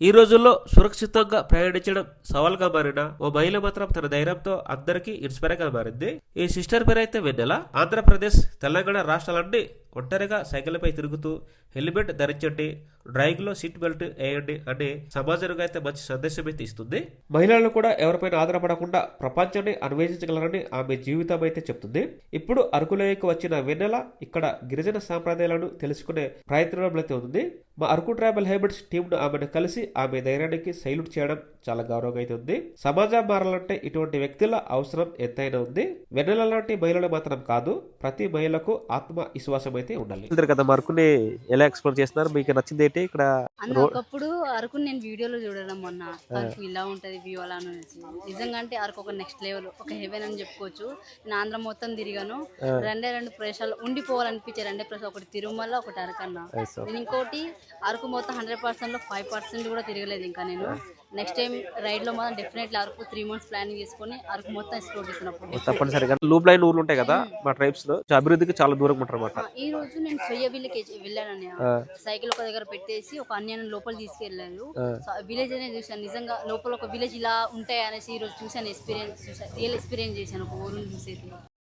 ఈ రోజుల్లో సురక్షితంగా ప్రయాణించడం సవాల్గా మారిన ఓ మహిళ మాత్రం తన ధైర్యంతో అందరికీ ఇన్స్పైర్గా మారింది. ఈ సిస్టర్ పేరైతే వెన్నెల ఆంధ్రప్రదేశ్ తెలంగాణ రాష్ట్రాలన్నీ ఒంటరిగా సైకిల్పై తిరుగుతూ హెల్మెట్ ధరించండి డ్రైవింగ్ సీట్ బెల్ట్ వేయండి అనే సమాజంగా అయితే మంచి సందేశం అయితే ఇస్తుంది. మహిళలు కూడా ఎవరిపైన ఆధారపడకుండా ప్రపంచాన్ని అన్వేషించగలరని ఆమె జీవితం అయితే చెప్తుంది. ఇప్పుడు అరకులోయకు వచ్చిన వెన్నెల ఇక్కడ గిరిజన సాంప్రదాయాలను తెలుసుకునే ప్రయత్నంలో అయితే ఉంది. మా అరకు ట్రైబల్ హైబ్రిడ్స్ టీంను ఆమెను కలిసి ఆమె ధైర్యానికి సైల్యూట్ చేయడం చాలా గౌరవంగా అయితే ఉంది. సమాజం మారాలంటే ఇటువంటి వ్యక్తుల అవసరం ఎంతైనా ఉంది. వెన్నెల లాంటి మహిళలు మాత్రం కాదు ప్రతి మహిళకు ఆత్మ విశ్వాసం అయితే ఉండాలి. కదా మరకుని ఎలా ఎక్స్ప్లోర్ చేస్తున్నారు? మీకు నచ్చింది ఏంటి? ఇక్కడ అన్న ఒకప్పుడు అరకు నేను వీడియోలో చూడడం మొన్న. అరకు ఇలా ఉంటది వ్యూ అలా అనేసి. నిజంగా అంటే అరకు ఒక నెక్స్ట్ లెవెల్ ఒక హెవెన్ అని చెప్పుకోవచ్చు. నేను ఆంధ్ర మొత్తం తిరిగాను. రెండే రెండు ప్రదేశాలు ఉండిపోవాలనిపించే రెండే ప్రదేశాలు. ఒకటి తిరుమల ఒకటి అరకన్న నేను ఇంకోటి అరకు మొత్తం హండ్రెడ్ పర్సెంట్లో ఫైవ్ పర్సెంట్ కూడా తిరగలేదు ఇంకా నేను. నెక్స్ట్ టైం రైడ్లో మాత్రం definitely Araku three months planning చేసుకొని అరకు మొత్తం ఎక్స్ప్లోర్ చేసినప్పుడు. తప్పనిసరిగా. లూప్ లైన్ ఊర్లు ఉంటాయి కదా మా ట్రైబ్స్లో. అభివృద్ధికి చాలా దూరం ఉంటారు ఈ రోజు నేను సొయ్య విలేజ్ వెళ్ళానని సైకిల్ ఒక దగ్గర పెట్టేసి ఒక అన్యాయం లోపల తీసుకెళ్ళారు సో విలేజ్ అనేది చూసాను నిజంగా లోపల ఒక విలేజ్ ఇలా ఉంటాయి అనేసి ఈ రోజు చూసాను ఎక్స్పీరియన్స్ చూసాను రియల్ ఎక్స్పీరియన్స్ చేశాను ఒక ఊరిని చూసేది